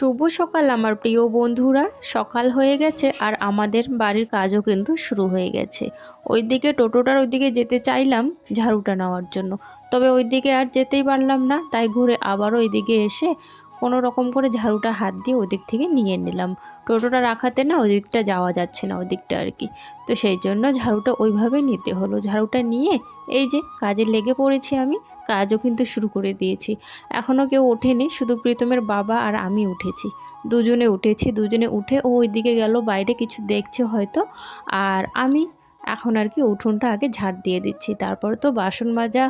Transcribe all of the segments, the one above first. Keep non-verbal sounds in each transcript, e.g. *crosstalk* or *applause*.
শুভ সকাল আমার প্রিয় বন্ধুরা। সকাল হয়ে গেছে আর আমাদের বাড়ির কাজও কিন্তু শুরু হয়ে গেছে। ওইদিকে টোটোটার ওইদিকে যেতে চাইলাম ঝাড়ুটা নেওয়ার জন্য। তবে ওই দিকে আর যেতেই পারলাম না, তাই ঘুরে আবারও ওইদিকে এসে কোনো রকম করে ঝাড়ুটা হাত দিয়ে ওদিক থেকে নিয়ে নিলাম। টোটোটা রাখাতে না ওদিকটা যাওয়া যাচ্ছে না ওদিকটা আর কি। তো সেই জন্য ঝাড়ুটা ওইভাবে নিতে হলো। ঝাড়ুটা নিয়ে এই যে কাজে লেগে পড়েছি আমি কাজও কিন্তু শুরু করে দিয়েছি। এখনও কেউ ওঠেনি, শুধু প্রীতমের বাবা আর আমি উঠেছি। দুজনে উঠেছি, দুজনে উঠে ও ওইদিকে গেল, বাইরে কিছু দেখছে হয়তো। আর আমি এখন আর কি উঠোনটা আগে ঝাড় দিয়ে দিচ্ছি। তারপর তো বাসন মাজা,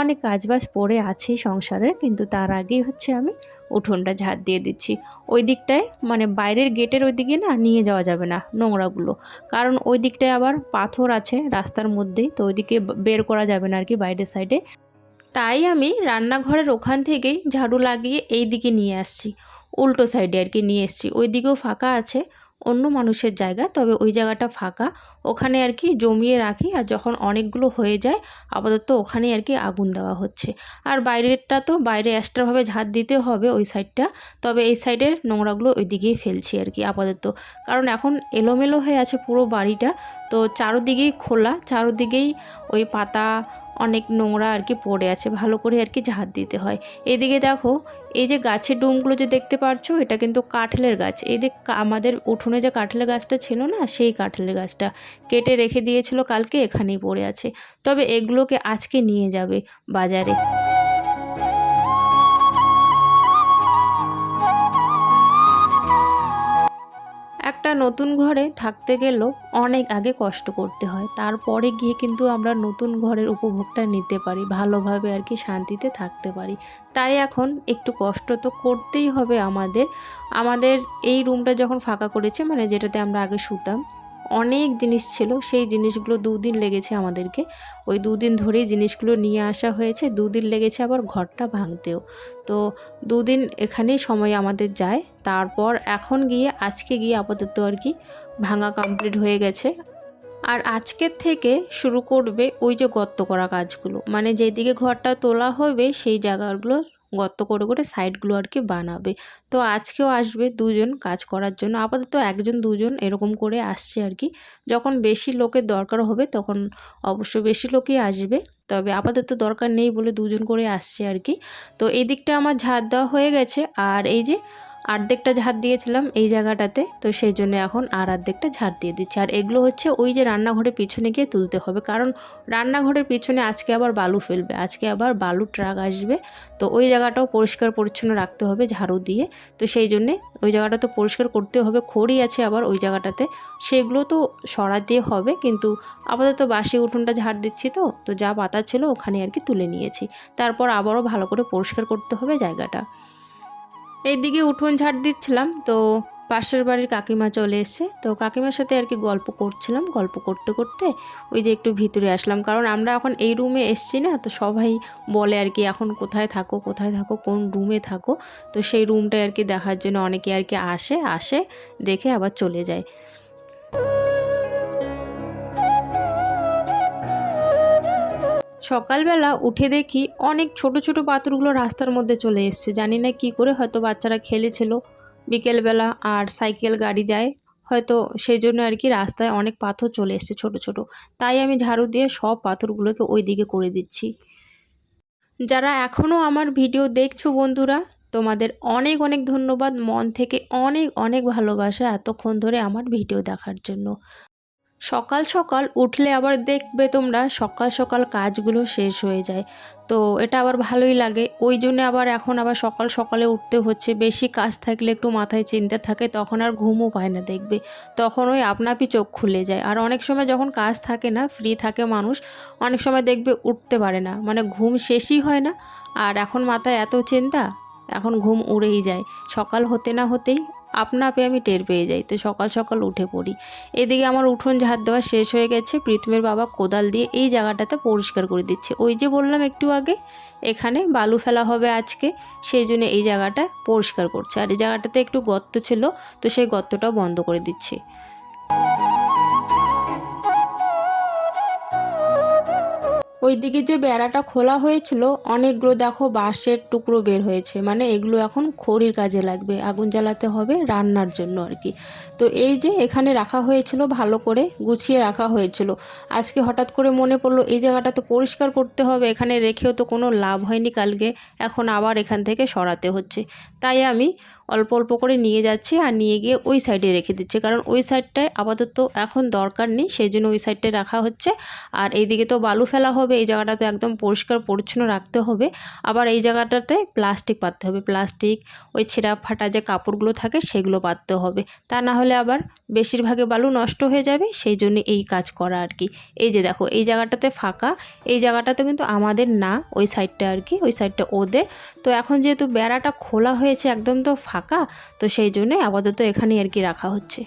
অনেক কাজবাজ পড়ে আছেই সংসারের, কিন্তু তার আগেই হচ্ছে আমি উঠোনটা ঝাড় দিয়ে দিচ্ছি। ওই দিকটায় মানে বাইরের গেটের ওই দিকে না নিয়ে যাওয়া যাবে না নোংরাগুলো। কারণ ওই দিকটায় আবার পাথর আছে রাস্তার মধ্যেই, তো ওইদিকে বের করা যাবে না আর কি বাইরের সাইডে তাই আমি রান্নাঘরের ওখান থেকেই ঝাড়ু লাগিয়ে এই দিকে নিয়ে আসছি। উল্টো সাইডে আর কি নিয়ে এসছি। ওই দিকেও ফাঁকা আছে, অন্য মানুষের জায়গা, তবে ওই জায়গাটা ফাঁকা। ওখানে আর কি জমিয়ে রাখি আর যখন অনেকগুলো হয়ে যায়, আপাতত ওখানে আর কি আগুন দেওয়া হচ্ছে। আর বাইরেরটা তো বাইরে এক্সট্রাভাবে ঝাড় দিতে হবে ওই সাইডটা, তবে এই সাইডের নোংরাগুলো ওই দিকেই ফেলছি আর কি আপাতত। কারণ এখন এলোমেলো হয়ে আছে পুরো বাড়িটা, তো চারোদিকেই খোলা, চারোদিকেই ওই পাতা অনেক নোংরা আর কি পড়ে আছে, ভালো করে আর কি ঝাঁট দিতে হয়। এদিকে দেখো, এই যে গাছের ডুমগুলো যে দেখতে পারছ, এটা কিন্তু কাঁঠালের গাছ। এই যে আমাদের উঠোনে যে কাঁঠালের গাছটা ছিল না, সেই কাঁঠালের গাছটা কেটে রেখে দিয়েছিল কালকে, এখানেই পড়ে আছে। তবে এগুলোকে আজকে নিয়ে যাবে বাজারে। নতুন ঘরে থাকতে গেলেও অনেক আগে কষ্ট করতে হয়। তারপরে গিয়ে কিন্তু আমরা নতুন ঘরের উপভোগটা নিতে পারি, ভালোভাবে আর কি শান্তিতে থাকতে পারি। তাই এখন একটু কষ্ট তো করতেই হবে আমাদের। আমাদের এই রুমটা যখন ফাঁকা করেছে মানে যেটাতে আমরা আগে শুতাম অনেক জিনিস ছিল, সেই জিনিসগুলো দুদিন লেগেছে আমাদেরকে। ওই দুদিন ধরেই জিনিসগুলো নিয়ে আসা হয়েছে, দুদিন লেগেছে আবার ঘরটা ভাঙতেও। তো দুদিন এখানেই সময় আমাদের যায়, তারপর এখন গিয়ে, আজকে গিয়ে আপাতত আর কি ভাঙা কমপ্লিট হয়ে গেছে। আর আজকের থেকে শুরু করবে ওই যে গর্ত করা কাজগুলো মানে যেদিকে ঘরটা তোলা হবে, সেই জায়গাগুলো গর্ত করে করে সাইডগুলো আর কি বানাবে। তো আজকেও আসবে দুজন কাজ করার জন্য। আপাতত একজন, দুজন এরকম করে আসছে আর কি যখন বেশি লোকের দরকার হবে তখন অবশ্য বেশি লোকই আসবে। তবে আপাতত দরকার নেই বলে দুজন করে আসছে আর কি তো এই দিকটা আমার ঝাড় দেওয়া হয়ে গেছে। আর এই যে অর্ধেকটা ঝাড় দিয়েছিলাম এই জায়গাটাতে, তো সেই জন্য এখন আর আর্ধেকটা ঝাড় দিয়ে দিচ্ছি। আর এগুলো হচ্ছে ওই যে রান্নাঘরের পিছনে গিয়ে তুলতে হবে, কারণ রান্নাঘরের পিছনে আজকে আবার বালু ফেলবে, আজকে আবার বালু ট্রাক আসবে, তো ওই জায়গাটাও পরিষ্কার পরিচ্ছন্ন রাখতে হবে ঝাড়ু দিয়ে। তো সেই জন্যে ওই জায়গাটা তো পরিষ্কার করতে হবে, খড়ি আছে আবার ওই জায়গাটাতে, সেগুলো তো সরাতে হবে, কিন্তু আপাতত বাসি উঠোনটা ঝাড় দিচ্ছি তো তো যা পাতা ছিল ওখানে আর কি তুলে নিয়েছি। তারপর আবারও ভালো করে পরিষ্কার করতে হবে জায়গাটা। এইদিকে উঠোন ঝাড় দিচ্ছিলাম, তো পাশের বাড়ির কাকিমা চলে এসছে। তো কাকিমার সাথে আর কি গল্প করছিলাম, গল্প করতে করতে ওই যে একটু ভিতরে আসলাম। কারণ আমরা এখন এই রুমে এসছি না, তো সবাই বলে আর কি এখন কোথায় থাকো কোথায় থাকো, কোন রুমে থাকো। তো সেই রুমটা আর কি দেখার জন্য অনেকে আর কি আসে আসে, দেখে আবার চলে যায়। সকালবেলা উঠে দেখি অনেক ছোট ছোট পাথরগুলো রাস্তার মধ্যে চলে এসছে। জানি না কি করে হয়তো বাচ্চারা খেলেছিল। বিকেলবেলা আর সাইকেল, গাড়ি যায়। হয়তো সেই জন্য আর কি রাস্তায় অনেক পাথর চলে এসছে ছোট ছোট। তাই আমি ঝাড়ু দিয়ে সব পাথরগুলোকে ওই দিকে করে দিচ্ছি। যারা এখনও আমার ভিডিও দেখছ বন্ধুরা, তোমাদের অনেক অনেক ধন্যবাদ। মন থেকে অনেক অনেক ভালোবাসা এতক্ষণ ধরে আমার ভিডিও দেখার জন্য। সকাল সকাল উঠলে আবার দেখবে তোমরা সকাল সকাল কাজগুলো শেষ হয়ে যায়। তো এটা আবার ভালোই লাগে। ওই জন্য আবার এখন আবার সকাল সকালে উঠতে হচ্ছে। বেশি কাজ থাকলে একটু মাথায় চিন্তা থাকে, তখন আর ঘুমও পায় না দেখবে। তখন ওই আপনাপি চোখ খুলে যায়। আর অনেক সময় যখন কাজ থাকে না ফ্রি থাকে মানুষ, অনেক সময় দেখবে উঠতে পারে না। মানে ঘুম শেষই হয় না। আর এখন মাথায় এত চিন্তা, এখন ঘুম উড়েই যায়। সকাল হতে না হতেই আপনা আপে আমি টের পেয়ে যাই। তো সকাল সকাল উঠে পড়ি। এদিকে আমার উঠোন ঝাড় দেওয়া শেষ হয়ে গেছে। প্রীতমের বাবা কোদাল দিয়ে এই জায়গাটাতে পরিষ্কার করে দিচ্ছে। ওই যে বললাম একটু আগে, এখানে বালু ফেলা হবে আজকে, সেই জন্য এই জায়গাটা পরিষ্কার করছে। আর এই জায়গাটাতে একটু গর্ত ছিল, তো সেই গর্তটাও বন্ধ করে দিচ্ছে। ওইদিকে যে বেড়াটা খোলা হয়েছিল, অনেকগুলো দেখো বাঁশের টুকরো বের হয়েছে। মানে এগুলো এখন খড়ির কাজে লাগবে, আগুন জ্বালাতে হবে রান্নার জন্য আর কি। তো এই যে এখানে রাখা হয়েছিল, ভালো করে গুছিয়ে রাখা হয়েছিল। আজকে হঠাৎ করে মনে পড়ল, এই জায়গাটা তো পরিষ্কার করতে হবে, এখানে রেখেও তো কোনো লাভ হয়নি কালকে, এখন আবার এখান থেকে সরাতে হচ্ছে। তাই আমি অল্প অল্প করে নিয়ে যাচ্ছে আর নিয়ে গিয়ে ওই সাইডে রেখে দিচ্ছে। কারণ ওই সাইডটায় আপাতত এখন দরকার নেই সেই জন্য ওই সাইডটায় রাখা হচ্ছে। আর এইদিকে তো বালু ফেলা হবে, এই জায়গাটাতে একদম পরিষ্কার পরিচ্ছন্ন রাখতে হবে। আবার এই জায়গাটাতে প্লাস্টিক পাততে হবে। প্লাস্টিক, ওই ছেঁড়া ফাটা যে কাপড়গুলো থাকে, সেগুলো পাততে হবে। তা না হলে আবার বেশিরভাগে বালু নষ্ট হয়ে যাবে, সেই জন্য এই কাজ করা আর কি। এই যে দেখো, এই জায়গাটাতে ফাঁকা, এই জায়গাটাতে কিন্তু আমাদের না, ওই সাইডটা আর কি, ওই সাইডটা ওদের। তো এখন যেহেতু বেড়াটা খোলা হয়েছে, একদম তো ফাঁকা তো সেই জন্যে আপাতত এখানেই আর কি রাখা হচ্ছে।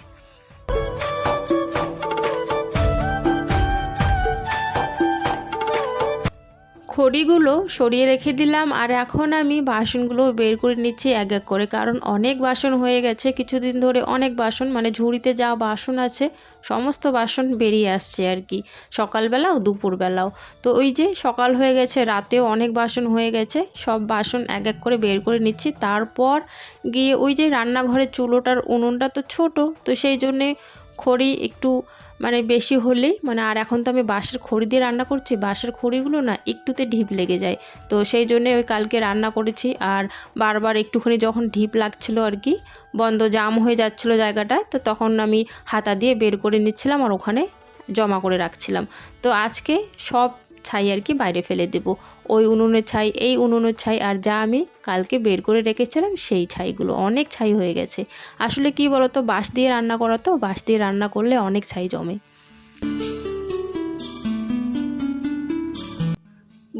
খড়িগুলো সরিয়ে রেখে দিলাম আর এখন আমি বাসনগুলো বের করে নিচ্ছি এক এক করে, কারণ অনেক বাসন হয়ে গেছে। কিছুদিন ধরে অনেক বাসন মানে ঝুড়িতে যা বাসন আছে, সমস্ত বাসন বেরিয়ে আসছে আর কি, সকালবেলাও দুপুরবেলাও। তো ওই যে সকাল হয়ে গেছে, রাতেও অনেক বাসন হয়ে গেছে, সব বাসন এক এক করে বের করে নিচ্ছি। তারপর গিয়ে ওই যে রান্নাঘরের চুলোটার উনুনটা তো ছোট, তো সেই জন্যে খড়ি একটু মানে বেশি হলেই মানে আর এখন তো আমি বাঁশের খড়ি দিয়ে রান্না করছি, বাঁশের খড়িগুলো না একটুতে ঢিপ লেগে যায়। তো সেই জন্যে ওই কালকে রান্না করেছি আর বারবার একটুখানি যখন ঢিপ লাগছিল আর কি, বন্ধ জাম হয়ে যাচ্ছিল জায়গাটা, তো তখন আমি হাতা দিয়ে বের করে নিচ্ছিলাম আর ওখানে জমা করে রাখছিলাম। তো আজকে সব ছাই আর কি বাইরে ফেলে দেব। ওই উনুনের ছাই, এই উনুনের ছাই আর যা আমি কালকে বের করে রেখেছিলাম সেই ছাইগুলো। অনেক ছাই হয়ে গেছে। আসলে কি বলতো, বাঁশ দিয়ে রান্না করা তো, বাঁশ দিয়ে রান্না করলে অনেক ছাই জমে।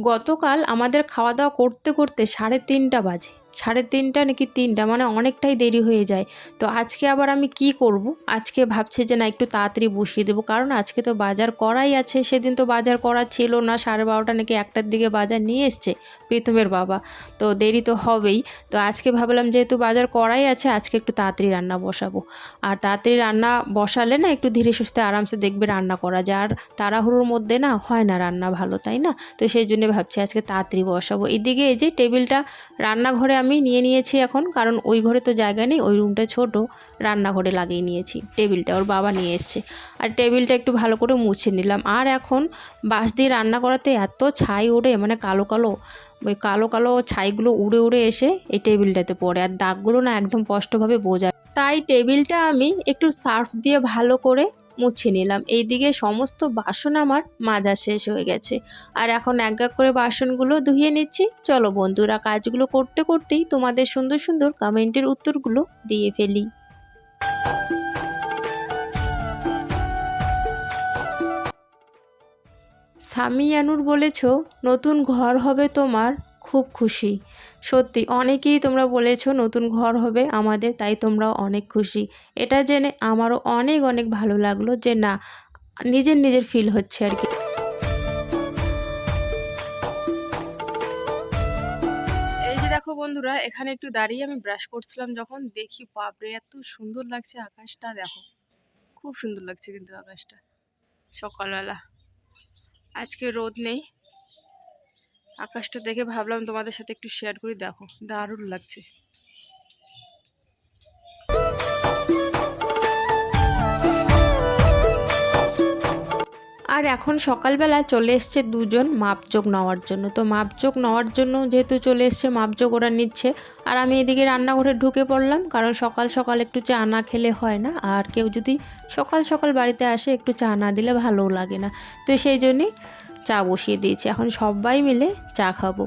গতকাল আমাদের খাওয়া দাওয়া করতে করতে সাড়ে তিনটা বাজে। সাড়ে তিনটা নাকি তিনটা মানে অনেকটাই দেরি হয়ে যায়। তো আজকে আবার আমি কি করব? আজকে ভাবছে যে না, একটু তাড়াতাড়ি বসিয়ে দেবো। কারণ আজকে তো বাজার করাই আছে। সেদিন তো বাজার করা ছিল না। সাড়ে বারোটা নাকি একটার দিকে বাজার নিয়ে এসছে প্রীতমের বাবা। তো দেরি তো হবেই। তো আজকে ভাবলাম যেহেতু বাজার করাই আছে, আজকে একটু তাড়াতাড়ি রান্না বসাবো। আর তাড়াতাড়ি রান্না বসালে না, একটু ধীরে সুস্থে আরামসে দেখবে রান্না করা যায়। আর তাড়াহুড়োর মধ্যে না, হয় না রান্না ভালো, তাই না? তো সেই জন্য ভাবছি আজকে তাড়াতাড়ি বসাবো। এদিকে এই যে টেবিলটা রান্নাঘরে আমি নিয়ে নিয়েছি এখন, কারণ ওই ঘরে তো জায়গা নেই, ওই রুমটা ছোট, রান্নাঘরে লাগিয়ে নিয়েছি টেবিলটা ওর বাবা নিয়ে এসছে। আর টেবিলটা একটু ভালো করে মুছে নিলাম। আর এখন বাঁশ দিয়ে রান্না করাতে এত ছাই ওঠে মানে কালো কালো, ওই কালো কালো ছাইগুলো উড়ে উড়ে এসে এই টেবিলটাতে পড়ে, আর দাগগুলো না একদম স্পষ্টভাবে বোঝা তাই টেবিলটা আমি একটু সার্ফ দিয়ে ভালো করে মুছে নিলাম। এইদিকে সমস্ত বাসন আমার মাজা শেষ হয়ে গেছে। আর এখন এক এক করে বাসনগুলো ধুয়ে নিচ্ছি। চলো বন্ধুরা, কাজগুলো করতে করতেই তোমাদের সুন্দর সুন্দর কমেন্টের উত্তরগুলো দিয়ে ফেলি। সামিয়ানুর বলেছ, নতুন ঘর হবে তোমার খুব খুশি। সত্যি, অনেকেই তোমরা বলেছ নতুন ঘর হবে আমাদের, তাই তোমরাও অনেক খুশি। এটা জেনে আমারও অনেক অনেক ভালো লাগল যে না, নিজের নিজের ফিল হচ্ছে আর কি। দেখো বন্ধুরা, এখানে একটু দাঁড়িয়ে আমি ব্রাশ করছিলাম যখন, দেখি বাপরে, এত সুন্দর লাগছে আকাশটা, দেখো। খুব সুন্দর লাগছে কিন্তু আকাশটা, সকালবেলা। আজকে রোদ নেই। আকাশটা দেখে ভাবলাম তোমাদের সাথে একটু শেয়ার করি, দেখো, দারুণ লাগছে। আর এখন সকালবেলা চলে এসছে দুজন মাপজোক নেওয়ার জন্য। তো মাপজোক নেওয়ার জন্য যেহেতু চলে এসছে, মাপজোক ওরা নিচ্ছে। আর আমি এদিকে রান্নাঘরে ঢুকে পড়লাম, কারণ সকাল সকাল একটু চা না খেলে হয় না। আর কেউ যদি সকাল সকাল বাড়িতে আসে, একটু চা না দিলে ভালোও লাগে না। তো সেই জন্যই চা বসিয়ে দিয়েছি। এখন সবাই মিলে চা খাব।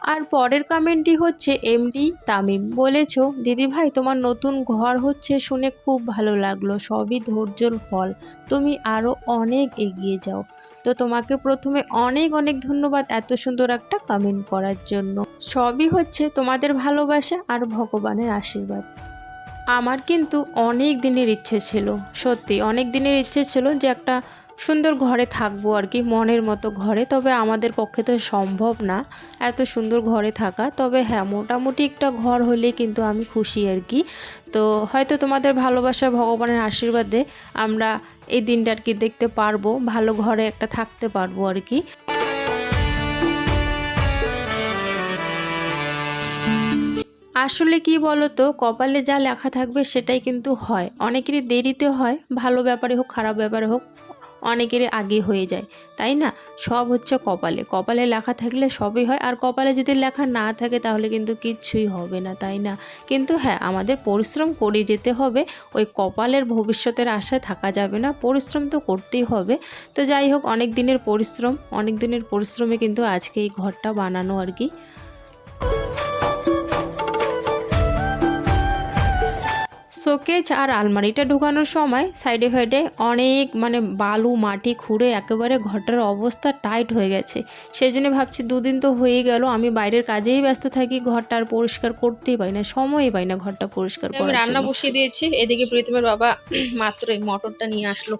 আর পরের কমেন্টটি হচ্ছে এমডি তামিম বলেছ, দিদিভাই, তোমার নতুন ঘর হচ্ছে শুনে খুব ভালো লাগল। সবই ধৈর্যর ফল। তুমি আরও অনেক এগিয়ে যাও। তো তোমাকে প্রথমে অনেক অনেক ধন্যবাদ এত সুন্দর একটা কমেন্ট করার জন্য। সবই হচ্ছে তোমাদের ভালোবাসা আর ভগবানের আশীর্বাদ। আমার কিন্তু অনেক দিনের ইচ্ছে ছিল, সত্যি অনেক দিনের ইচ্ছে ছিল যে একটা সুন্দর ঘরে থাকব আর কি, মনের মতো ঘরে। তবে আমাদের পক্ষে তো সম্ভব না এত সুন্দর ঘরে থাকা। তবে হ্যাঁ মোটামুটি একটা ঘর হলেই কিন্তু আমি খুশি আর কি। তো হয়তো তোমাদের ভালোবাসা ভগবানের আশীর্বাদে আমরা এই দিনটা আর কি দেখতে পারব, ভালো ঘরে একটা থাকতে পারব আর কি। আসলে কি বলতো, কপালে যা লেখা থাকবে সেটাই কিন্তু হয়। অনেকেরই দেরিতে হয়, ভালো ব্যাপারে হোক, খারাপ ব্যাপারে হোক অনেকেরই আগে হয়ে যায়, তাই না? সব হচ্ছে কপালে। কপালে লেখা থাকলে সবই হয়, আর কপালে যদি লেখা না থাকে তাহলে কিন্তু কিচ্ছুই হবে না, তাই না? কিন্তু হ্যাঁ আমাদের পরিশ্রম করে যেতে হবে, ওই কপালের ভবিষ্যতের আশায় থাকা যাবে না, পরিশ্রম তো করতেই হবে। তো যাই হোক, অনেক দিনের পরিশ্রম, অনেক দিনের পরিশ্রমে কিন্তু আজকে এই ঘরটা বানানো আর কি। শোকেজ আর আলমারিটা ঢুকানোর সময় সাইডে ফাইডে অনেক মানে বালু মাটি খুঁড়ে একেবারে ঘরটার অবস্থা টাইট হয়ে গেছে। সেই জন্য ভাবছি দুদিন তো হয়ে গেল আমি বাইরের কাজেই ব্যস্ত থাকি ঘরটা আর পরিষ্কার করতেই পাই না সময়ই পাই না ঘরটা পরিষ্কার করে রান্না বসিয়ে দিয়েছি এদিকে প্রীতমের বাবা *clears throat* মাত্রই মটরটা নিয়ে আসলো।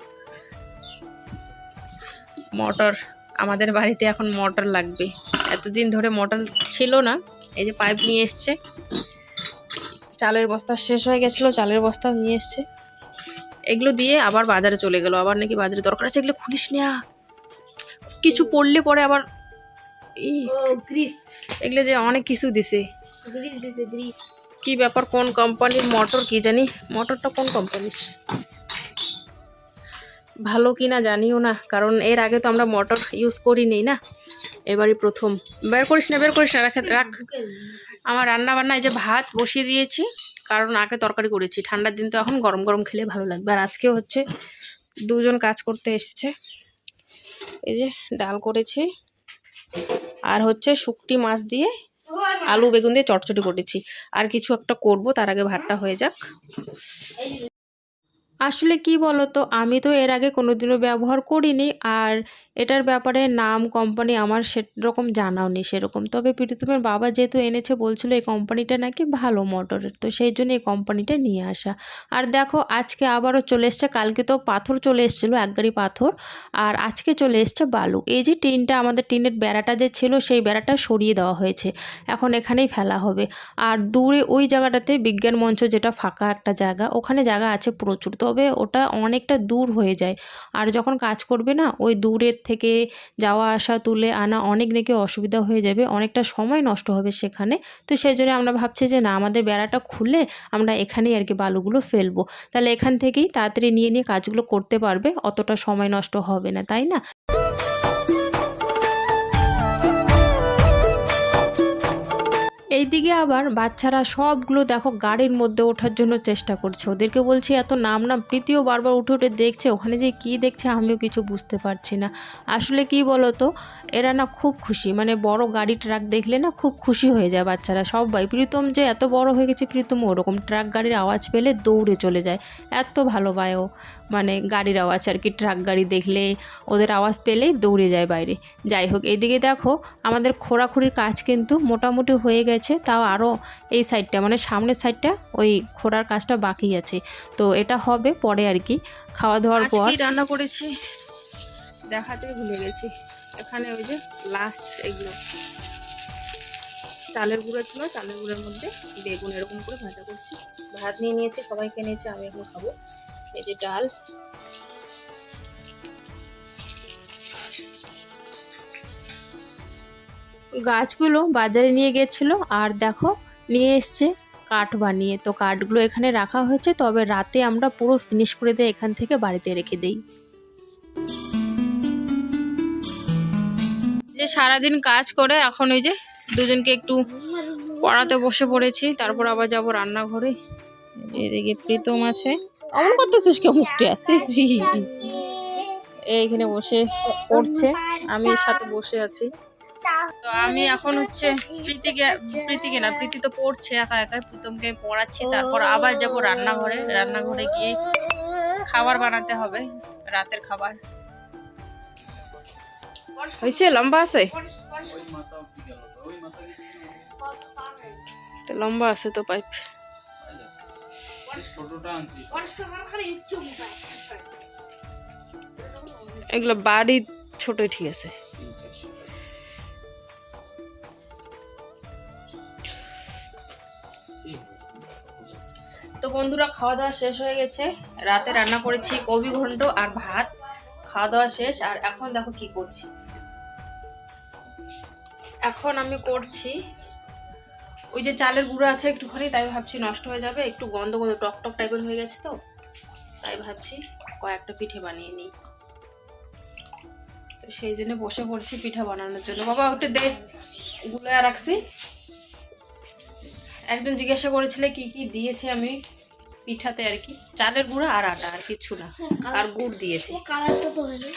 মটর আমাদের বাড়িতে এখন মটর লাগবে এতদিন ধরে মটর ছিল না এই যে পাইপ নিয়ে এসছে। চালের বস্তা শেষ হয়ে গেছিল চালের বস্তা নিয়ে এসছে। এগুলো দিয়ে আবার বাজারে চলে গেল। আবার নাকি বাজারে দরকার আছে এগুলো খুলিস না কিছু পড়লে পরে আবার এগুলো যে অনেক কিছু দিছে। কি ব্যাপার কোন কোম্পানির মোটর কি জানি? মোটরটা কোন কোম্পানির? ভালো কি না জানিও না কারণ এর আগে তো আমরা মোটর ইউজ করি নেই না। এবারই প্রথম। বের করিস না বের করিস না রাখ রাখ। আমার রান্না বান্না এই যে ভাত বসিয়ে দিয়েছি কারণ আগে তরকারি করেছি। ঠান্ডার দিন তো এখন গরম গরম খেলে ভালো লাগবে। আর আজকেও হচ্ছে দুজন কাজ করতে এসছে। এই যে ডাল করেছি। আর হচ্ছে শুকটি মাছ দিয়ে আলু বেগুন দিয়ে চটচটি করেছি। আর কিছু একটা করব তার আগে ভাতটা হয়ে যাক। আসলে কি বলতো আমি তো এর আগে কোনোদিনও ব্যবহার করিনি। আর এটার ব্যাপারে নাম কোম্পানি আমার সেরকম জানাও নেই সেরকম। তবে প্রীতমের বাবা যেহেতু এনেছে, বলছিল এই কোম্পানিটা নাকি ভালো মোটরের তো সেই জন্য এই কোম্পানিটা নিয়ে আসা। আর দেখো, আজকে আবারও চলে এসছে, কালকে তো পাথর চলে এসেছিল, এক গাড়ি পাথর। আর আজকে চলে এসছে বালু। এই যে টিনটা, আমাদের টিনের বেড়াটা যে ছিল, সেই বেড়াটা সরিয়ে দেওয়া হয়েছে। এখন এখানেই ফেলা হবে। আর দূরে ওই জায়গাটাতে বিজ্ঞান মঞ্চ যেটা ফাঁকা একটা জায়গা, ওখানে জায়গা আছে প্রচুর। তবে ওটা অনেকটা দূর হয়ে যায়। আর যখন কাজ করবে না, ওই দূরের থেকে যাওয়া, আসা, তুলে আনা অনেক নাকি অসুবিধা হয়ে যাবে, অনেকটা সময় নষ্ট হবে সেখানে। তো সেই জন্য আমরা ভাবছি যে না, আমাদের বেড়াটা খুলে আমরা এখানেই আর কি বালুগুলো ফেলব। তাহলে এখান থেকেই তাড়াতাড়ি নিয়ে নিয়ে কাজগুলো করতে পারবে, অতটা সময় নষ্ট হবে না, তাই না? এইদিকে আবার বাচ্চারা সবগুলো দেখো গাড়ির মধ্যে ওঠার জন্য চেষ্টা করছে। ওদেরকে বলছি, এত নাম না প্রীতিও বারবার উঠে উঠে দেখছে, ওখানে যে কি দেখছে আমিও কিছু বুঝতে পারছি না। আসলে কি বলো তো এরা না খুব খুশি। মানে বড় গাড়ি ট্রাক দেখলে না খুব খুশি হয়ে যায় বাচ্চারা সবাই। প্রীতম যে এত বড় হয়ে গেছে প্রীতম ওরকম ট্রাক গাড়ির আওয়াজ পেলে দৌড়ে চলে যায়। এত ভালো পায় ও। মানে গাড়ির আওয়াজ আর কি, ট্রাক গাড়ি দেখলে ওদের আওয়াজ পেলেই দৌড়ে যায় বাইরে। যাই হোক, এইদিকে দেখো, আমাদের খোঁড়াখুড়ির কাজ কিন্তু মোটামুটি হয়ে গেছে। তাও আরও এই সাইডটা মানে সামনের সাইডটা ওই খোঁড়ার কাজটা বাকি আছে। তো এটা হবে পরে আর কি খাওয়া দাওয়ার পর। রান্না করেছি? দেখাতে ভুলে গেছি। এখানে ওই যে লাস্ট এগুলো। চালের গুঁড়ো ছিল চালের গুঁড়োর মধ্যে বেগুন এরকম করে ভাজা করছি। ভাত নিয়ে নিয়েছি সবাইকে নিয়েছি আমি এখন খাব। এই যে ডাল গাছগুলো বাজারে নিয়ে গেছিল আর দেখো নিয়ে এসছে কাঠ বানিয়ে। তো কাঠগুলো এখানে রাখা হয়েছে, তবে রাতে আমরা পুরো ফিনিশ করে দিয়ে এখান থেকে বাড়িতে রেখে দিই। যে সারাদিন কাজ করে, এখন ওই যে দুজনকে একটু পড়াতে বসে পড়েছি, তারপর আবার যাব রান্নাঘরে। এদিকে প্রীতম আছে। অমন করতেছিস কেউ মুখটি আসিস। এইখানে বসে পড়ছে। আমি সাথে বসে আছি। তো আমি এখন হচ্ছে প্রীতিকে প্রীতিকে না, প্রীতি তো পড়ছে একা একা, প্রীতমকে পড়াচ্ছি, তারপর আবার যাব রান্নাঘরে রান্নাঘরে গিয়ে খাবার বানাতে হবে, রাতের খাবার। হয়েছে? লম্বা আছে? তো লম্বা আছে তো পাইপ। এগুলো বাড়ি ছোটই ঠিক আছে। বন্ধুরা, খাওয়া দাওয়া শেষ হয়ে গেছে। রাতে রান্না করেছি কবি ঘন্ট আর ভাত। খাওয়া দাওয়া শেষ, আর এখন দেখো কি করছি। এখন আমি করছি, ওই যে চালের গুঁড়ো আছে একটুখানি, তাই ভাবছি নষ্ট হয়ে যাবে, একটু গন্ধ গন্ধ, টক টক টাইপের হয়ে গেছে তো, তাই ভাবছি কয়েকটা পিঠে বানিয়ে নিই। তো সেই জন্য বসে পড়ছি পিঠা বানানোর জন্য। বাবা ওটা দে গুলোয়া রাখছি। একজন জিজ্ঞাসা করেছিলে কি কি দিয়েছি আমি। পিঠাতে আর কি চালের গুঁড়া আর আটা আর কিছু না আর গুড় দিয়েছি। কালারটা তো হয়নি।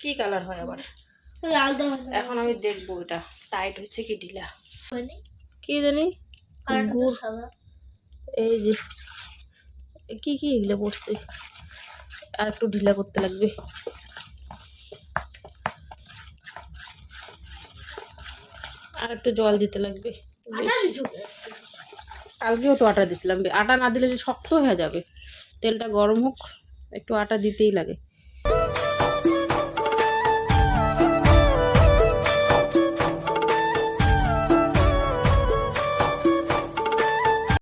কি কালার হয় আবার? এখন আমি দেখব এটা টাইট হচ্ছে কি ঢিলা? কি জানি? গুড়। সাদা। এই যে কি কি এগুলো পড়ছে? আর একটু ঢিলা করতে লাগবে। আর একটু জল দিতে লাগবে আটা দিছো? কালকেও তো আটা দিছিলাম আটা না দিলে যে শক্ত হয়ে যাবে। তেলটা গরম হোক, একটু আটা দিতেই লাগে।